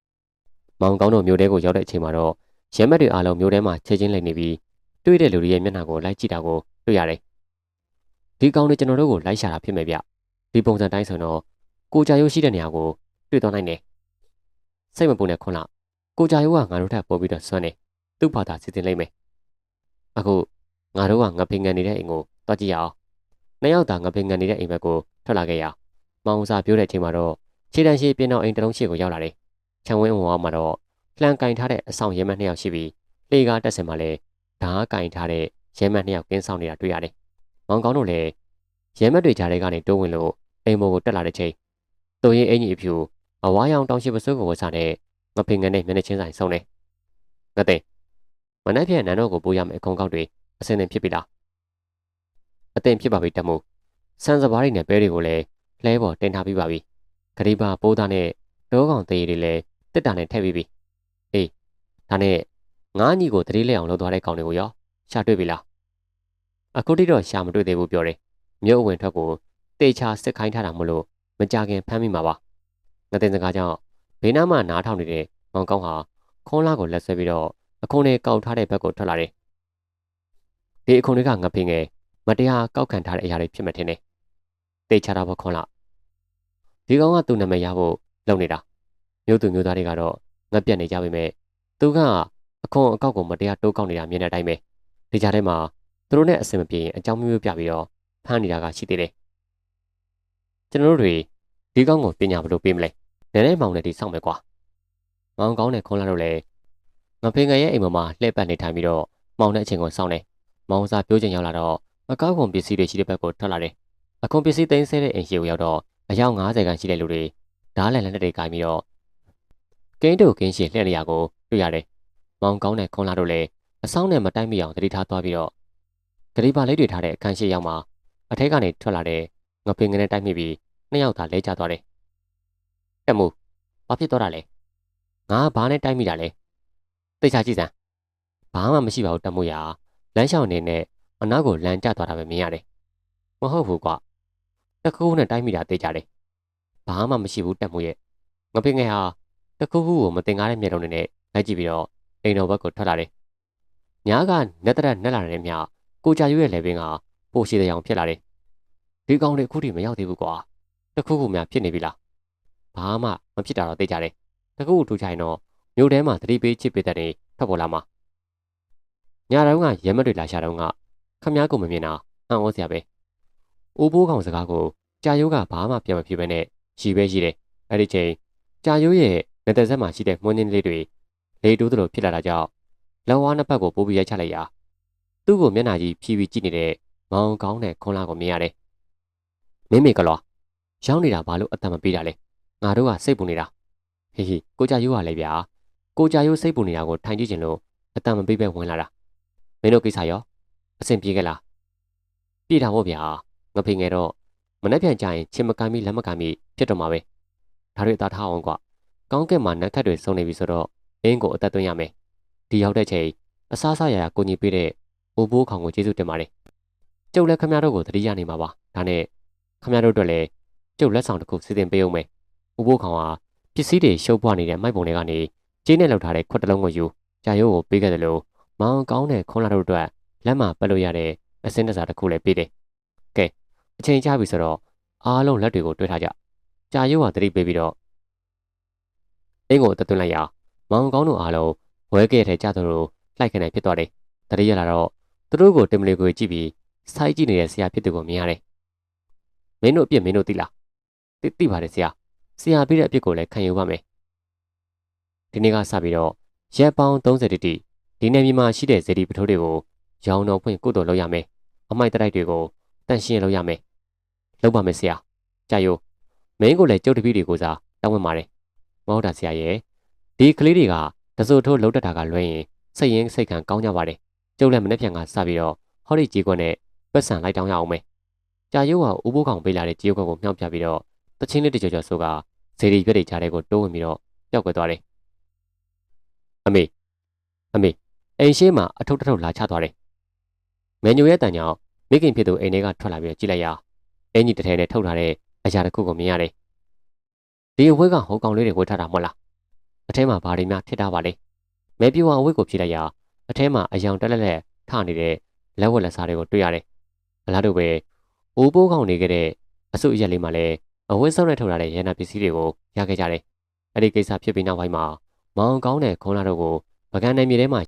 ။မောင်ကောင်းတို့မျိုးတဲကိုရောက်တဲ့အချိန်မှာတော့ရဲမက်တွေအားလုံးမျိုးထဲမှာချက်ချင်းလိုက်နေပြီးတွေ့တဲ့လူတွေရဲ့မျက်နှာကိုလိုက်ကြည့်တာကိုတွေ့ရတယ်။ဒီကောင်တွေကျွန်တော်တို့ကိုလိုက်ရှာတာဖြစ်မယ်ဗျ။ဒီပုံစံတိုင်းဆိုတော့ကိုကြရုပ်ရှိတဲ့နေရာကိုတွေ့သွားနိုင်တယ်။ စိတ်မပူနဲ့ခွန်းလာကိုကြရုပ်ကငါတို့ထပ်ပို့ပြီးတော့ဆွမ်းနေသူ့ဘာသာစီစဉ်လိုက်မယ်။အခုငါတို့ကငါဖင်ငံနေတဲ့အိမ်ကိုတွားကြည့်ရအောင်။နှစ်ယောက်သာငါဖင်ငံနေတဲ့အိမ်ဘက်ကိုထွက်လာခဲ့ရ။မောင်စာပြောတဲ့အချိန်မှာတော့ခြေတန်းရှိပြင်းတော့အိမ်တလုံးရှိကိုရောက်လာတယ်။ခြံဝင်းဝင်မှာတော့လှန်ကင်ထားတဲ့အဆောင်ရဲမတ်နှစ်ယောက်ရှိပြီးလေကားတက်စင်မှာလည်းဓာတ်ကင်ထားတဲ့ရဲမတ်နှစ်ယောက်ကင်းဆောင်နေတာတွေ့ရတယ်။မောင်ကောင်းတို့လည်းရဲမတ်တွေကြားထဲကနေတိုးဝင်လို့အိမ်ပေါ်ကိုတက်လာတဲ့ချိန်သူရင်အင်ကြီးအဖြူ အဝါရောင်တောင်ရှိပစိုးကိုဝတ်စားတဲ့ငဖင်ငန်းနဲ့မျက်နှာချင်းဆိုင်ဆုံးတယ်။ငသိမနှက်ပြက်နန်းတော်ကိုပို့ရမယ့်အခွန်ကောက်တွေအစင်းသင်ဖြစ်ပြီလား။အသင်ဖြစ်ပါပြီတမှုဆန်စပါးတွေနဲ့ပဲတွေကိုလည်းလဲပေါ်တင်ထားပြီးပါပြီ။ဂရိပါပိုးသားနဲ့တောကောင်သေးတွေလည်းတစ်တာနဲ့ထည့်ပြီးပြီ။အေးဒါနဲ့ငါးညီကိုတတိလဲအောင်လုပ်သွားတဲ့ကောင်တွေကိုရောရှာတွေ့ပြီလား။အခုတိတော့ရှာမတွေ့သေးဘူးပြောတယ်။မြို့အဝင်ထွက်ကိုတေချာစစ်ခိုင်းထားတာမလို့မကြခင်ဖမ်းမိမှာပါ။ ငတဲ့စကားကြောင့်ဘေးနားမှာနားထောင်နေတဲ့မောင်ကောင်းဟာခွန်လာကိုလက်ဆွဲပြီးတော့အခုံနဲ့ကောက်ထားတဲ့ဘက်ကိုထွက်လာတယ်။ဒီအခုံတွေကငပင်ငယ်မတရားကောက်ခံထားတဲ့အရာတွေဖြစ်မှထင်တယ်။တေချာတာပေါ့ခွန်လာ။ဒီကောင်ကသူ့နာမည်ရဖို့လုပ်နေတာ။မျိုးသူမျိုးသားတွေကတော့ငပြက်နေကြပေမဲ့သူကအခွန်အကောက်ကိုမတရားတိုးကောက်နေတာမြင်တဲ့အတိုင်းပဲ။ဒီကြားထဲမှာသူတို့နဲ့အဆင်မပြေရင်အကြောင်းမျိုးမျိုးပြပြီးတော့ဖမ်းနေတာကရှိသေးတယ်။ကျွန်တော်တို့တွေ ဒီကောင်ကိုပညာဘယ်လိုပေးမလဲ။နည်းနည်းမောင်နဲ့ဒီစောင့်မယ်ကွာ။မောင်ကောင်းနဲ့ခွန်လာတို့လည်းငဖေငယ်ရဲ့အိမ်ပေါ်မှာလှည့်ပတ်နေထိုင်ပြီးတော့မောင်တဲ့အချိန်ကိုစောင့်နေ။မောင်စားပြောချင်ရောက်လာတော့အကောက်ကုန်ပစ္စည်းတွေရှိတဲ့ဘက်ကိုထွက်လာတယ်။အခွန်ပစ္စည်းသိမ်းဆဲတဲ့အိမ်ရှိကိုရောက်တော့အယောက်90ခန်းရှိတဲ့လူတွေဓားလန်လက်တွေကင်ပြီးတော့ကင်းတို့ကင်းရှင်လှည့်နေရကိုတွေ့ရတယ်။မောင်ကောင်းနဲ့ခွန်လာတို့လည်းအဆောင်နဲ့မတိုက်မိအောင်တတိထားသွားပြီးတော့ဂရိပါလေးတွေထားတဲ့အခန်းရှိရောက်မှာအထက်ကနေထွက်လာတဲ့ငပင်ငနဲ့တိုက်မိပြီး နှစ်ယောက်သာလဲကျသွားတယ်။တက်မှုဘာဖြစ်သွားတာလဲ။ငါဘာနဲ့တိုက်မိတာလဲ။သိချကြည့်စမ်း။ဘာမှမရှိပါဘူးတက်မှုရလမ်းလျှောက်နေနဲ့အနောက်ကိုလမ်းကျသွားတာပဲမြင်ရတယ်။မဟုတ်ဘူးကွာ။တကူးနဲ့တိုက်မိတာသိကြတယ်။ဘာမှမရှိဘူးတက်မှုရဲ့။ငပင်ငဟာတကူးကူကိုမတင်ကားတဲ့မျက်လုံးနဲ့လိုက်ကြည့်ပြီးတော့အိမ်တော်ဘက်ကိုထွက်လာတယ်။ညာကနက်တရက်နက်လာတဲ့မြကိုကြာရွရဲ့လေပင်ကပိုရှိတဲ့အောင်ဖြစ်လာတယ်။ဒီကောင်တွေအခုထိမရောက်သေးဘူးကွာ။ တခုခုများဖြစ်နေပြီလား။ဘာမှမဖြစ်တာတော့သိကြတယ်။တခုခုထူချိုင်တော့မြို့ထဲမှာသတိပေးချစ်ပေးတဲ့နေထွက်ပေါ်လာမှာ။ညာတုန်းကရဲမတွေလာရှာတုန်းကခမ ्या ကိုမမြင်တာအံ့ဩစရာပဲ။အိုးဘိုးကောင်စကားကိုကြာယုတ်ကဘာမှပြန်မဖြစ်ပဲနဲ့ရှိပဲရှိတယ်အဲ့ဒီချိန်ကြာရိုးရဲ့နေသက်ဆက်မှာရှိတဲ့မွန်းင်းလေးတွေလေတိုးသလိုဖြစ်လာတာကြောင့်လက်ဝါးနှစ်ဖက်ကိုပိုးပြီးရိုက်ချလိုက်ရာသူ့ကိုမျက်နှာကြီးဖြီးပြီးကြည့်နေတဲ့မောင်ကောင်းတဲ့ခွန်လာကိုမြင်ရတယ်။မင်းမေကလော ရောက်နေတာဘာလို့အတံမပေးတာလဲ။ငါတို့ကစိတ်ပူနေတာ။ဟေးဟေးကိုကြရိုးကလည်းဗျာ။ကိုကြရိုးစိတ်ပူနေတာကိုထိုင်ကြည့်ချင်လို့အတံမပေးပဲဝင်လာတာ။မင်းတို့ကိစ္စရောအဆင်ပြေကြလား။ပြေတာပေါ့ဗျာ။ငဖေငယ်တော့မနှက်ပြန်ကြရင်ချင်မကန်မိလက်မကန်မိဖြစ်တော့မှာပဲ။ဒါတွေအသာထားအောင်ကွာ။ကောင်းကင်မှာနက်ခတ်တွေစုံနေပြီဆိုတော့အင်းကိုအသက်သွင်းရမယ်။ဒီရောက်တဲ့ချိန်အစားစားရရကိုကြီးပေးတဲ့အိုဘိုးခေါင်ကိုကျေးဇူးတင်ပါတယ်။ကျုပ်လည်းခမရတို့ကိုသတိရနေမှာပါ။ဒါနဲ့ခမရတို့အတွက်လည်း ကျုပ်လက်ဆောင်တစ်ခုစီစဉ်ပေးအောင်မယ်။အိုဘိုးခေါင်ဟာပစ္စည်းတွေရှုပ်ပွားနေတဲ့မိုက်ပုံတွေကနေကျင်းနဲ့လောက်ထားတဲ့ခွက်တစ်လုံးကိုယူကြာရိုးကိုပေးခဲ့တယ်လို့မောင်ကောင်းတဲ့ခွန်လာတို့အတွက်လက်မှာပတ်လို့ရတဲ့အစင်းတစားတစ်ခုလည်းပေးတယ်။ကဲအချိန်ကြာပြီဆိုတော့အားလုံးလက်တွေကိုတွဲထားကြ။ကြာရိုးကသတိပေးပြီးတော့အင်းကိုတသွင်းလိုက်ရမောင်ကောင်းတို့အားလုံးဝဲကဲတဲ့ကြသူတို့လိုက်ခနေဖြစ်သွားတယ်။တတိယလာတော့သူတို့ကိုတင်မလီကိုကြည့်ပြီးစိုက်ကြည့်နေတဲ့ဆရာဖြစ်သူကိုမြင်ရတယ်။မင်းတို့အပြစ်မင်းတို့သိလား။ သိသိပါတယ်ဆရာ။ဆရာပြတဲ့အပြစ်ကိုလည်းခံယူပါမယ်။ဒီနေ့ကစပြီးတော့ရက်ပေါင်း30တိတိဒီနယ်မြေမှာရှိတဲ့ဇေဒီပထိုးတွေကိုရောင်းတော်ဖွင့်ကုသိုလ်လုပ်ရမယ်။အမိုက်တိုက်တွေကိုတန့်ရှင်းလုပ်ရမယ်။လုပ်ပါမယ်ဆရာ။ကြာယိုမင်းကိုလည်းကြုတ်တပည့်တွေကိုစားတောင်းဝင်ပါတယ်။မဟုတ်တာဆရာရဲ့ဒီကလေးတွေကတစိုးထိုးလှုပ်တတ်တာကလွှဲရင်စိတ်ရင်းစိတ်ခံကောင်းကြပါတယ်ကျုပ်လည်းမနေ့ပြန်ကစပြီးတော့ဟောဒီကြီးကွက်နဲ့ပတ်စံလိုက်တောင်းရအောင်မယ်ကြာရုပ်ကဦးဘိုးကောင်ပေးလာတဲ့ကြီးကွက်ကိုမြှောက်ပြပြီးတော့ တချင်းလေးတကြောကြောဆိုကဇေဒီပြက်တွေချတဲ့ကိုတိုးဝင်ပြီးတော့ပျောက်ကွယ်သွားတယ်အမေအမေအိမ်ရှိမှာအထုပ်တထုပ်လာချသွားတယ်မန်ညိုရဲ့တန်ကြောင့်မိခင်ဖြစ်သူအိမ်ထဲကထွက်လာပြီးကြည့်လိုက်ရအင်ကြီးတစ်ထဲနဲ့ထုတ်ထားတဲ့အရာတစ်ခုကိုမြင်ရတယ်ဒီအဝဲကဟိုကောင်လေးတွေဝတ်ထားတာမဟုတ်လားအထဲမှာဘာတွေများထစ်ထားပါလဲမဲပြူအောင်အဝတ်ကိုဖြည့်လိုက်ရာအထဲမှာအယောင်တက်လက်လက်ထနေတဲ့လက်ဝက်လက်စားတွေကိုတွေ့ရတယ်အလားတူပဲအိုးပိုးကောင်နေခဲ့တဲ့အဆုအရက်လေးမှာလည်း အဝတ်စောက်နဲ့ထုတ်ထားတဲ့ရန်နာပစ္စည်းတွေကိုရခဲ့ကြတယ်အဲ့ဒီကိစ္စဖြစ်ပြီးနောက်ပိုင်းမှာမောင်ကောင်းတဲ့ခွန်လာတို့ကိုပကန်းနိုင်မြေထဲမှာ